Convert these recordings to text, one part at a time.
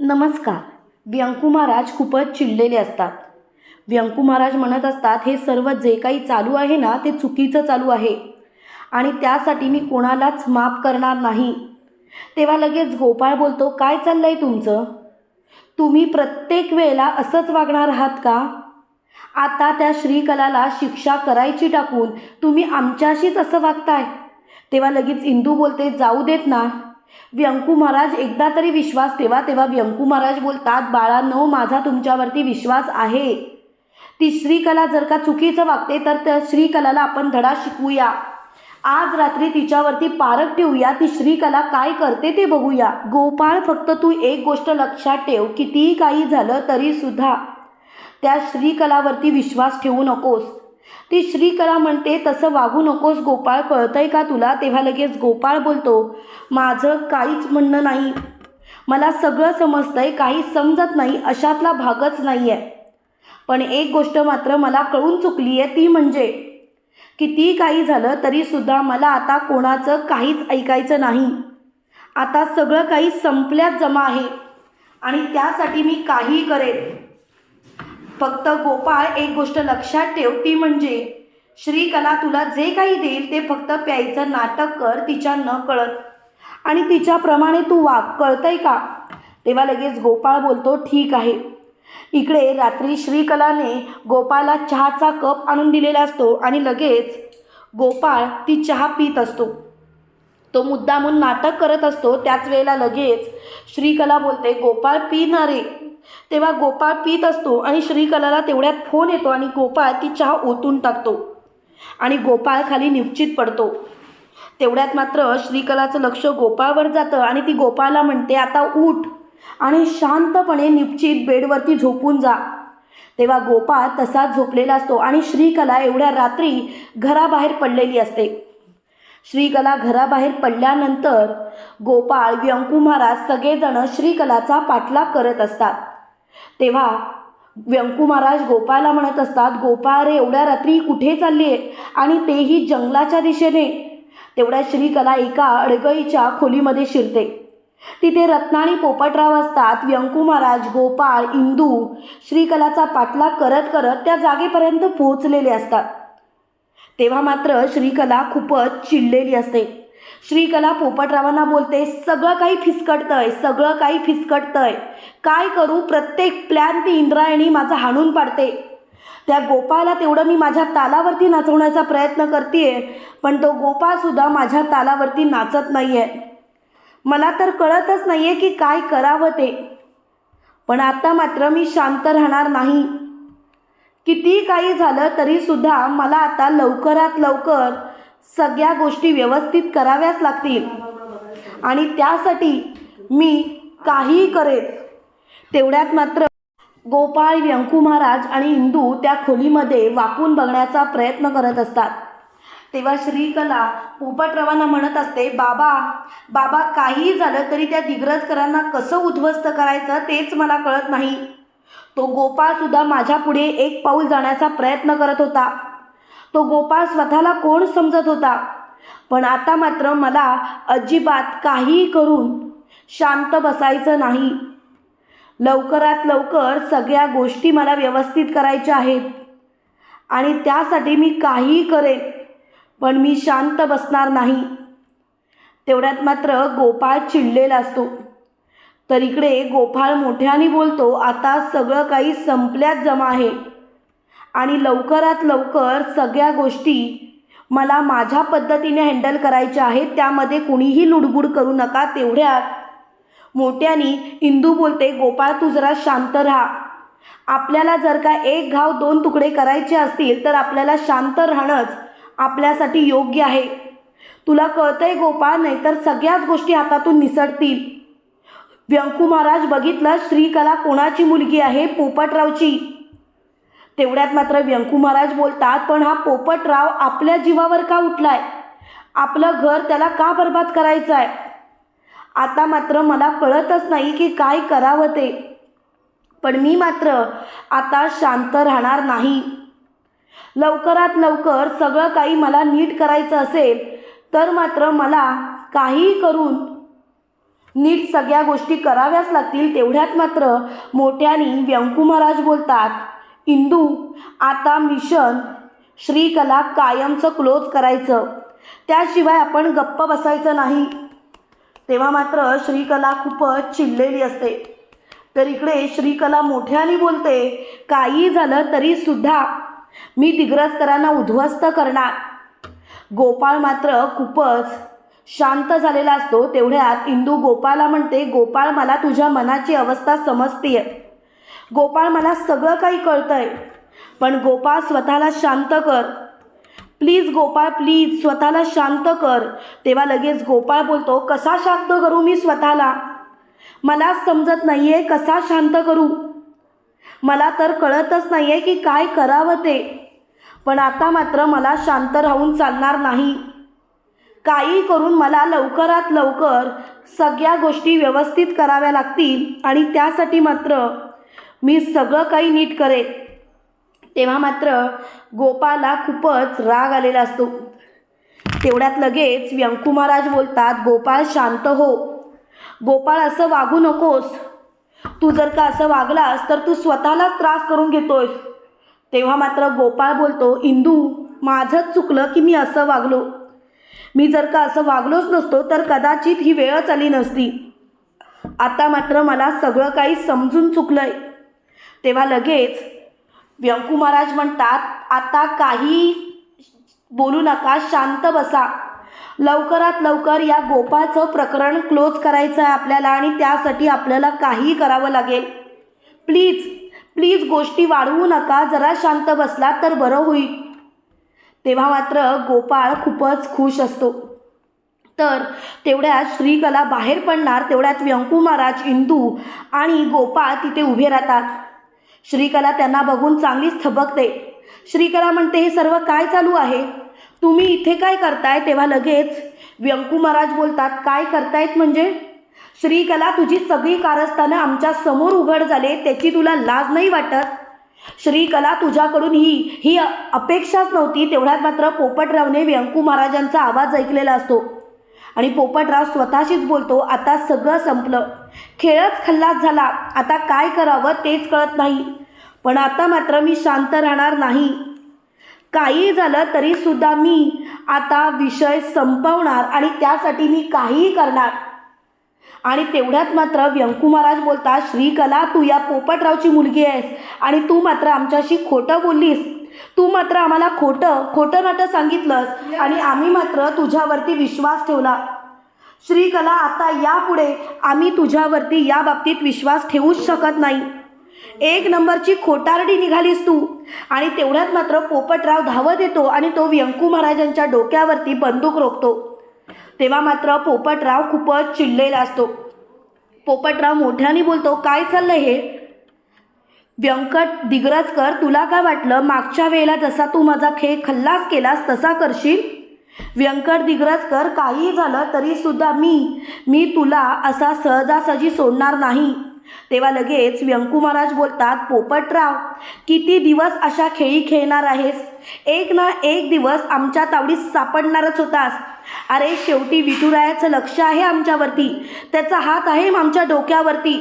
नमस्कार. व्यंकू महाराज खूपच चिडलेले असतात. व्यंकू महाराज म्हणत असतात हे सर्व जे काही चालू आहे ना ते चुकीचं चालू आहे. आणि त्यासाठी मी कोणालाच माफ करणार नाही. तेव्हा लगेच गोपाळ बोलतो काय चाललं आहे तुमचं? तुम्ही प्रत्येक वेळेला असंच वागणार आहात का? आता त्या श्रीकलाला शिक्षा करायची टाकून तुम्ही आमच्याशीच असं वागताय. तेव्हा लगेच इंदू बोलते जाऊ देत ना. व्यंकू महाराज एकदा तरी विश्वास ठेवा. तेव्हा व्यंकू महाराज बोलतात बाळांनो माझा तुमच्यावरती विश्वास आहे. ती श्रीकला जर का चुकीचं वागते तर त्या श्रीकलाला आपण धडा शिकूया. आज रात्री तिच्यावरती पारख ठेवूया. ती श्रीकला काय करते ते बघूया. गोपाळ फक्त तू एक गोष्ट लक्षात ठेव. कितीही काही झालं तरीसुद्धा त्या श्रीकलावरती विश्वास ठेवू नकोस. ती श्रीकला म्हणते तसं वागू नकोस गोपाळ कळतंय का तुला? तेव्हा लगेच गोपाळ बोलतो माझं काहीच म्हणणं नाही. मला सगळं समजतंय काही समजत नाही अशातला भागच नाही आहे पण एक गोष्ट मात्र मला कळून चुकली आहे ती म्हणजे किती काही झालं तरीसुद्धा मला आता कोणाचं काहीच ऐकायचं नाही. आता सगळं काही संपल्यात जमा आहे आणि त्यासाठी मी काहीही करेन. फक्त गोपाळ एक गोष्ट लक्षात ठेव ती म्हणजे श्रीकला तुला जे काही देईल ते फक्त प्यायचं नाटक कर तिच्या न कळत. आणि तिच्याप्रमाणे तू वाग कळतंय का? तेव्हा लगेच गोपाळ बोलतो ठीक आहे. इकडे रात्री श्रीकलाने गोपाळला चहाचा कप आणून दिलेला असतो आणि लगेच गोपाळ ती चहा पित असतो. तो मुद्दामून नाटक करत असतो त्याच वेळेला लगेच श्रीकला बोलते गोपाळ पी ना रे तेव्हा गोपाळ पित असतो आणि श्रीकलाला तेवढ्यात फोन येतो आणि गोपाळ ती चहा ओतून टाकतो. आणि गोपाळ खाली निश्चित पडतो. तेवढ्यात मात्र श्रीकलाचं लक्ष गोपाळवर जातं आणि ती गोपाळला म्हणते आता उठ आणि शांतपणे निश्चित बेडवरती झोपून जा. तेव्हा गोपाळ तसाच झोपलेला असतो आणि श्रीकला एवढ्या रात्री घराबाहेर पडलेली असते. श्रीकला घराबाहेर पडल्यानंतर गोपाळ व्यंकू महाराज सगळेजण श्रीकलाचा पाठलाग करत असतात. तेव्हा व्यंकू महाराज गोपाळला म्हणत असतात गोपाळ रे एवढ्या रात्री कुठे चालली आहे? आणि तेही जंगलाच्या दिशेने. तेवढ्या श्रीकला एका अडगळीच्या खोलीमध्ये शिरते. तिथे रत्नाणी पोपटराव असतात. व्यंकू महाराज गोपाळ इंदू श्रीकलाचा पाठलाग करत करत त्या जागेपर्यंत पोहोचलेले असतात. तेव्हा मात्र श्रीकला खूपच चिडलेली असते. श्रीकला पोपटरावांना बोलते सगळं काही फिसकटतंय सगळं काही फिसकटतंय. काय करू? प्रत्येक प्लॅन ती इंद्रायणी माझा हाणून पाडते. त्या गोपाला तेवढं मी माझ्या तालावरती नाचवण्याचा प्रयत्न करते पण तो गोपाळसुद्धा माझ्या तालावरती नाचत नाही आहे मला तर कळतच नाही आहे की काय करावं ते. पण आता मात्र मी शांत राहणार नाही. किती काही झालं तरीसुद्धा मला आता लवकरात लवकर सगळ्या गोष्टी व्यवस्थित कराव्याच लागतील. आणि त्यासाठी मी काहीही करेन. तेवढ्यात मात्र गोपाळ व्यंकू महाराज आणि हिंदू त्या खोलीमध्ये वाकून बघण्याचा प्रयत्न करत असतात. तेव्हा श्रीकला पोपटरावांना म्हणत असते बाबा बाबा काहीही झालं तरी त्या दिग्रजकरांना कसं उद्ध्वस्त करायचं तेच मला कळत नाही. तो गोपाळसुद्धा माझ्यापुढे एक पाऊल जाण्याचा प्रयत्न करत होता. तो गोपाळ स्वतःला कोण समजत होता? पण आता मात्र मला अजिबात काहीही करून शांत बसायचं नाही. लवकरात लवकर सगळ्या गोष्टी मला व्यवस्थित करायच्या आहेत. आणि त्यासाठी मी काहीही करेन पण मी शांत बसणार नाही. तेवढ्यात मात्र गोपाळ चिडलेला असतो. तर इकडे गोपाळ मोठ्याने बोलतो आता सगळं काही संपल्यात जमा आहे. आणि लवकरात लवकर सगळ्या गोष्टी मला माझ्या पद्धतीने हँडल करायच्या आहेत त्यामध्ये कुणीही लुडबुड करू नका तेवढ्यात. मोठ्यानी इंदू बोलते गोपाळ तू जरा शांत राहा. आपल्याला जर का एक घाव दोन तुकडे करायचे असतील तर आपल्याला शांत राहणंच आपल्यासाठी योग्य आहे. तुला कळतंय गोपाळ नाहीतर सगळ्याच गोष्टी हातातून निसटतील. व्यंकू महाराज बघितलं श्रीकला कोणाची मुलगी आहे? पोपटरावची. तेवढ्यात मात्र व्यंकू महाराज बोलतात पण हा पोपटराव आपल्या जीवावर का उठलाय? आपलं घर त्याला का बर्बाद करायचं आहे आता मात्र मला कळतच नाही की काय करावं ते. पण मी मात्र आता शांत राहणार नाही. लवकरात लवकर सगळं काही मला नीट करायचं असेल तर मात्र मला काहीही करून नीट सगळ्या गोष्टी कराव्याच लागतील तेवढ्यात मात्र मोठ्यानी व्यंकू महाराज बोलतात इंदू आता मिशन श्रीकला कायमचं क्लोज करायचं. त्याशिवाय आपण गप्प बसायचं नाही. तेव्हा मात्र श्रीकला खूपच चिडलेली असते. तर इकडे श्रीकला मोठ्याने बोलते काही झालं तरी सुद्धा मी दिग्रजकरांना उद्ध्वस्त करणार. गोपाळ मात्र खूपच शांत झालेला असतो. तेवढ्यात इंदू गोपाळला म्हणते गोपाळ मला तुझ्या मनाची अवस्था समजतीये. गोपाळ मला सगळं काही कळतंय. पण गोपाळ स्वतःला शांत कर. प्लीज गोपाळ प्लीज स्वतःला शांत कर. तेव्हा लगेच गोपाळ बोलतो कसा शांत करू मी स्वतःला? मला समजत नाही आहे कसा शांत करू. मला तर कळतच नाही आहे की काय करावं ते. पण आता मात्र मला शांत राहून चालणार नाही. काही करून मला लवकरात लवकर सगळ्या गोष्टी व्यवस्थित कराव्या लागतील आणि त्यासाठी मात्र मी सगळं काही नीट करेन. तेव्हा मात्र गोपाला खूपच राग आलेला असतो. तेवढ्यात लगेच व्यंकू महाराज बोलतात गोपाळ शांत हो. गोपाळ असं वागू नकोस. तू जर का असं वागलास तर तू स्वतःलाच त्रास करून घेतोयस तेव्हा मात्र गोपाळ बोलतो इंदू माझंच चुकलं की मी असं वागलो. मी जर का असं वागलोच नसतो तर कदाचित ही वेळच आली नसती. आता मात्र मला सगळं काही समजून चुकलं आहे तेव्हा लगेच व्यंकू महाराज म्हणतात आता काही बोलू नका शांत बसा. लवकरात लवकर या गोपाचं प्रकरण क्लोज करायचं आहे आपल्याला आणि त्यासाठी आपल्याला काही करावं लागेल. प्लीज प्लीज गोष्टी वाढवू नका. जरा शांत बसला तर बरं होईल. तेव्हा मात्र गोपाळ खूपच खुश असतो. तर तेवढ्यात श्रीकला बाहेर पडणार. तेवढ्यात व्यंकू महाराज इंदू आणि गोपाळ तिथे उभे राहतात. श्रीकला त्यांना बघून चांगलीच थबकते. श्रीकला म्हणते हे सर्व काय चालू आहे? तुम्ही इथे काय करताय? तेव्हा लगेच व्यंकू महाराज बोलतात काय करतायत म्हणजे? श्रीकला तुझी सगळी कारस्थानं आमच्यासमोर उघड झाले त्याची तुला लाज नाही वाटत? श्रीकला तुझ्याकडून ही ही अपेक्षाच नव्हती तेवढ्यात मात्र पोपटरावने व्यंकू महाराजांचा आवाज ऐकलेला असतो. आणि पोपटराव स्वतःशीच बोलतो आता सगळं संपलं. खेळच खल्लास झाला. आता काय करावं तेच कळत नाही. पण आता मात्र मी शांत राहणार नाही. काही झालं तरीसुद्धा मी आता विषय संपवणार आणि त्यासाठी मी काहीही करणार. आणि तेवढ्यात मात्र व्यंकू महाराज बोलतात श्रीकला तू या पोपटरावची मुलगी आहेस आणि तू मात्र आमच्याशी खोटं बोललीस. तू मात्र आम्हाला खोटं खोटं नाटं सांगितलंस आणि आम्ही मात्र तुझ्यावरती विश्वास ठेवला. श्रीकला आता यापुढे आम्ही तुझ्यावरती या बाबतीत विश्वास ठेवूच शकत नाही. एक नंबरची खोटारडी निघालीस तू. आणि तेवढ्यात मात्र पोपटराव धावत येतो आणि तो व्यंकू महाराजांच्या डोक्यावरती बंदूक रोखतो. तेव्हा मात्र पोपटराव खूपच चिडलेला असतो. पोपटराव मोठ्याने बोलतो काय चाललं हे? व्यंकट दिग्रजकर तुला काय वाटलं? मागच्या वेळेला जसा तू माझा खेळ खल्लास केलास तसा करशील? व्यंकट दिग्रजकर काही झालं तरीसुद्धा मी मी तुला असा सहजासहजी सोडणार नाही. तेव्हा लगेच व्यंकू महाराज बोलतात पोपटराव किती दिवस अशा खेळी खेळणार आहेस? एक ना एक दिवस आमच्या तावडीत सापडणारच होतास. अरे शेवटी विठुरायाचं लक्ष आहे आमच्यावरती. त्याचा हात आहे आमच्या डोक्यावरती.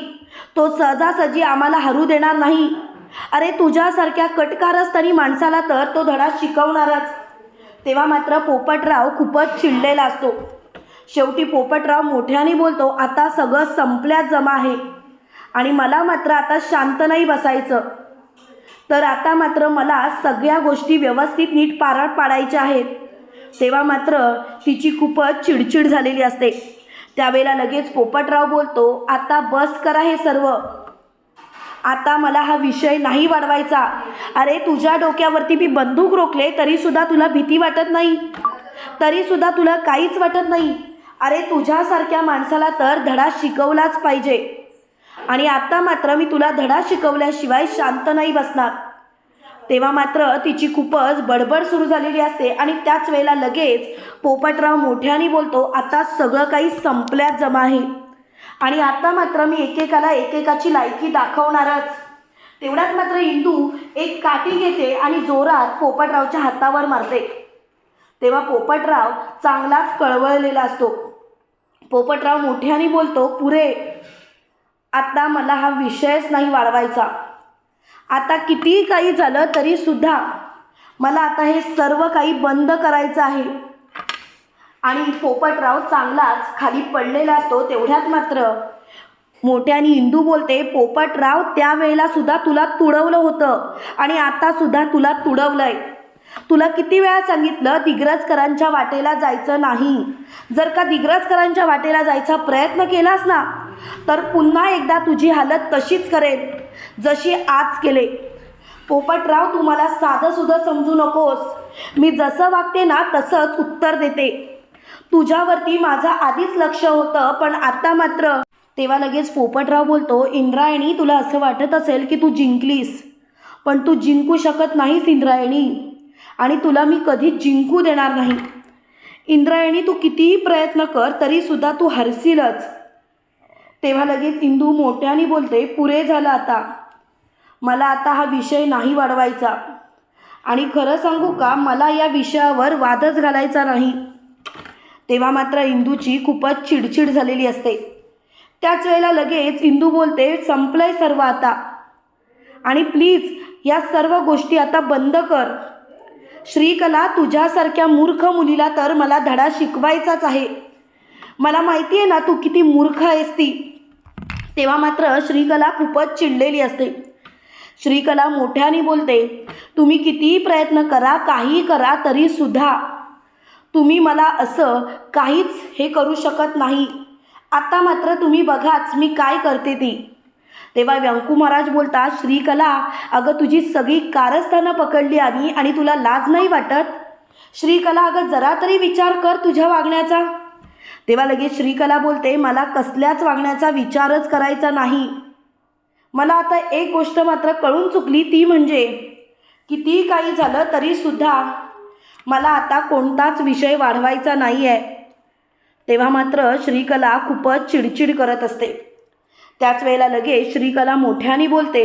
तो सहजासहजी आम्हाला हरू देणार नाही. अरे तुझ्यासारख्या कटकारस्थानी माणसाला तर तो धडा शिकवणारच. तेव्हा मात्र पोपटराव खूपच चिडलेला असतो. शेवटी पोपटराव मोठ्याने बोलतो आता सगळं संपल्यात जमा आहे. आणि मला मात्र आता शांत नाही बसायचं. तर आता मात्र मला सगळ्या गोष्टी व्यवस्थित नीट पार पाडायच्या आहेत. तेव्हा मात्र तिची खूपच चिडचिड झालेली असते. त्यावेळेला लगेच पोपटराव बोलतो आता बस करा हे सर्व. आता मला हा विषय नाही वाढवायचा. अरे तुझ्या डोक्यावरती मी बंदूक रोखले तरीसुद्धा तुला भीती वाटत नाही. तरीसुद्धा तुला काहीच वाटत नाही. अरे तुझ्यासारख्या माणसाला तर धडा शिकवलाच पाहिजे. आणि आता मात्र मी तुला धडा शिकवल्याशिवाय शांत नाही बसणार. तेव्हा मात्र तिची खूपच बडबड सुरू झालेली असते आणि त्याच वेळेला लगेच पोपटराव मोठ्याने बोलतो आता सगळं काही संपल्यात जमा आहे आणि आता मात्र मी एकेकाला एकेकाची लायकी दाखवणारच. तेवढ्यात मात्र इंदू एक काठी घेते आणि जोरात पोपटरावच्या हातावर मारते. तेव्हा पोपटराव चांगलाच कळवळलेला असतो. पोपटराव मोठ्याने बोलतो पुरे आता मला हा विषयच नाही वाढवायचा. आता कितीही काही झालं तरीसुद्धा मला आता हे सर्व काही बंद करायचं आहे. आणि पोपटराव चांगलाच खाली पडलेला असतो तेवढ्यात मात्र. मोठ्याने इंदू बोलते पोपटराव त्यावेळेला सुद्धा तुला तुडवलं होतं आणि आता सुद्धा तुला तुडवलंय. तुला किती वेळा सांगितलं दिग्रजकरांच्या वाटेला जायचं नाही. जर का दिग्रजकरांच्या वाटेला जायचा प्रयत्न केलास ना तर पुन्हा एकदा तुझी हालत तशीच करेल जशी आज केले. पोपटराव तुम्हाला साधंसुद्धा समजू नकोस. मी जसं वागते ना तसंच उत्तर देते. तुझ्यावरती माझं आधीच लक्ष होतं पण आता मात्र. तेव्हा लगेच पोपटराव बोलतो इंद्रायणी तुला असं वाटत असेल की तू जिंकलीस. पण तू जिंकू शकत नाहीस इंद्रायणी. आणि तुला मी कधीच जिंकू देणार नाही. इंद्रायणी तू कितीही प्रयत्न कर तरीसुद्धा तू हरशीलच तेव्हा लगेच इंदू मोठ्याने बोलते पुरे झालं आता. मला आता हा विषय नाही वाढवायचा. आणि खरं सांगू का मला या विषयावर वादच घालायचा नाही. तेव्हा मात्र इंदूची खूपच चिडचिड झालेली असते. त्याच वेळेला लगेच इंदू बोलते संपलंय सर्व आता. आणि प्लीज या सर्व गोष्टी आता बंद कर. श्रीकला तुझ्यासारख्या मूर्ख मुलीला तर मला धडा शिकवायचाच आहे. मला माहिती आहे ना तू किती मूर्ख आहेस ती. तेव्हा मात्र श्रीकला खूपच चिडलेली असते. श्रीकला मोठ्याने बोलते तुम्ही कितीही प्रयत्न करा काही करा तरीसुद्धा तुम्ही मला असं काहीच हे करू शकत नाही. आता मात्र तुम्ही बघाच मी काय करते ती. तेव्हा व्यंकू महाराज बोलतात श्रीकला अगं तुझी सगळी कारस्थानं पकडली आम्ही आणि तुला लाज नाही वाटत? श्रीकला अगं जरा तरी विचार कर तुझ्या वागण्याचा. तेव्हा लगेच श्रीकला बोलते मला कसल्याच वागण्याचा विचारच करायचा नाही. मला आता एक गोष्ट मात्र कळून चुकली ती म्हणजे कितीही काही झालं तरीसुद्धा मला आता कोणताच विषय वाढवायचा नाही आहे तेव्हा मात्र श्रीकला खूपच चिडचिड करत असते. त्याच वेळेला लगेच श्रीकला मोठ्याने बोलते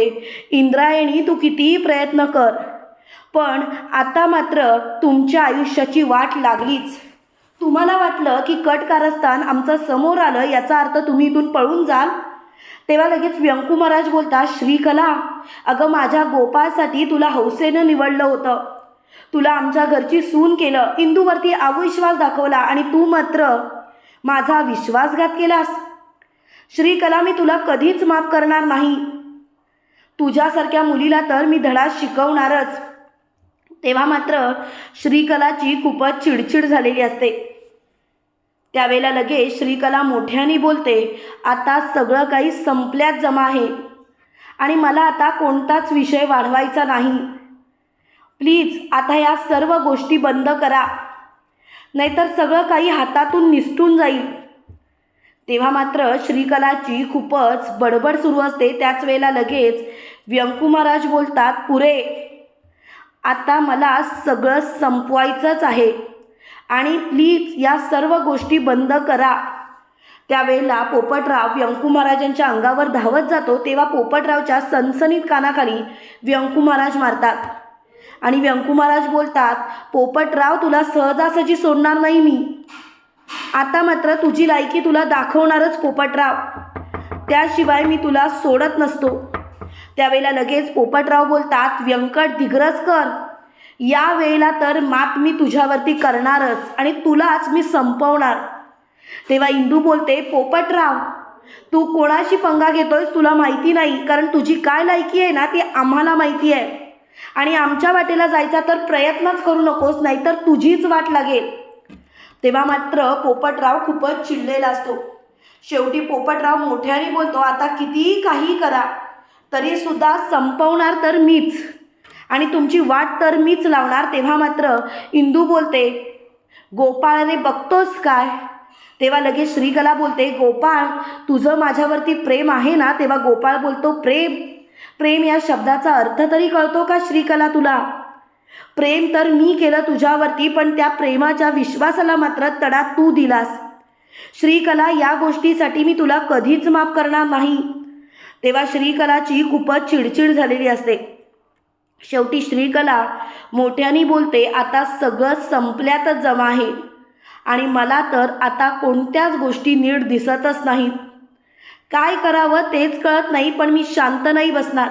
इंद्रायणी तू कितीही प्रयत्न कर पण आता मात्र तुमच्या आयुष्याची वाट लागलीच. तुम्हाला वाटलं की कट कारस्थान आमचं समोर आलं याचा अर्थ तुम्ही इथून पळून जाल? तेव्हा लगेच व्यंकू महाराज बोलता श्रीकला अगं माझ्या गोपाळसाठी तुला हौसेनं निवडलं होतं. तुला आमच्या घरची सून केलं इंदूवरती अविश्वास दाखवला आणि तू मात्र माझा विश्वासघात केलास. श्रीकला मी तुला कधीच माफ करणार नाही. तुझ्यासारख्या मुलीला तर मी धडा शिकवणारच. तेव्हा मात्र श्रीकलाची खूपच चिडचिड झालेली असते. त्यावेळेला लगेच श्रीकला मोठ्याने बोलते आता सगळं काही संपल्यात जमा आहे आणि मला आता कोणताच विषय वाढवायचा नाही. प्लीज आता या सर्व गोष्टी बंद करा. नाहीतर सगळं काही हातातून निसटून जाईल. तेव्हा मात्र श्रीकलाची खूपच बडबड सुरू असते. त्याच वेळेला लगेच व्यंकू महाराज बोलतात पुरे आता मला सगळं संपवायचंच आहे आणि प्लीज या सर्व गोष्टी बंद करा. त्यावेळेला पोपटराव व्यंकू महाराजांच्या अंगावर धावत जातो. तेव्हा पोपटरावच्या सनसनीत कानाखाली व्यंकू महाराज मारतात. आणि व्यंकू महाराज बोलतात पोपटराव तुला सहजासहजी सोडणार नाही मी. आता मात्र तुझी लायकी तुला दाखवणारच पोपटराव त्याशिवाय मी तुला सोडत नसतो. त्यावेळेला लगेच पोपटराव बोलतात व्यंकट दिग्रजकर या वेळेला तर मात मी तुझ्यावरती करणारच आणि तुलाच मी संपवणार. तेव्हा इंदू बोलते पोपटराव तू कोणाशी पंगा घेतोयस तुला माहिती नाही कारण तुझी काय लायकी आहे ना ती आम्हाला माहिती आहे. आणि आमच्या वाटेला जायचा तर प्रयत्नच करू नकोस नाहीतर तुझीच वाट लागेल. तेव्हा मात्र पोपटराव खूपच चिडलेला असतो. शेवटी पोपटराव मोठ्याने बोलतो आता कितीही काही करा तरीसुद्धा संपवणार तर मीच. आणि तुमची वाट तर मीच लावणार. तेव्हा मात्र इंदू बोलते गोपाळने बघतोस काय? तेव्हा लगेच श्रीकला बोलते गोपाळ तुझं माझ्यावरती प्रेम आहे ना? तेव्हा गोपाळ बोलतो प्रेम प्रेम या शब्दाचा अर्थ तरी कळतो का श्रीकला तुला? प्रेम तर मी केलं तुझ्यावरती पण त्या प्रेमाच्या विश्वासाला मात्र तडा तू दिलास. श्रीकला या गोष्टीसाठी मी तुला कधीच माफ करणार नाही. तेव्हा श्रीकलाची खूपच चिडचिड झालेली असते. शेवटी श्रीकला मोठ्याने बोलते आता सगळं संपल्यातच जमा आहे आणि मला तर आता कोणत्याच गोष्टी नीट दिसतच नाहीत. काय करावं तेच कळत नाही पण मी शांत नाही बसणार.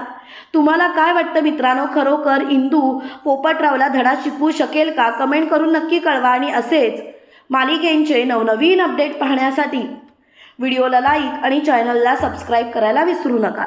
तुम्हाला काय वाटतं मित्रांनो? खरोखर इंदू पोपटरावला धडा शिकवू शकेल का? कमेंट करून नक्की कळवा आणि असेच मालिकेंचे नवनवीन अपडेट पाहण्यासाठी व्हिडिओला लाईक आणि चॅनलला सबस्क्राईब करायला विसरू नका.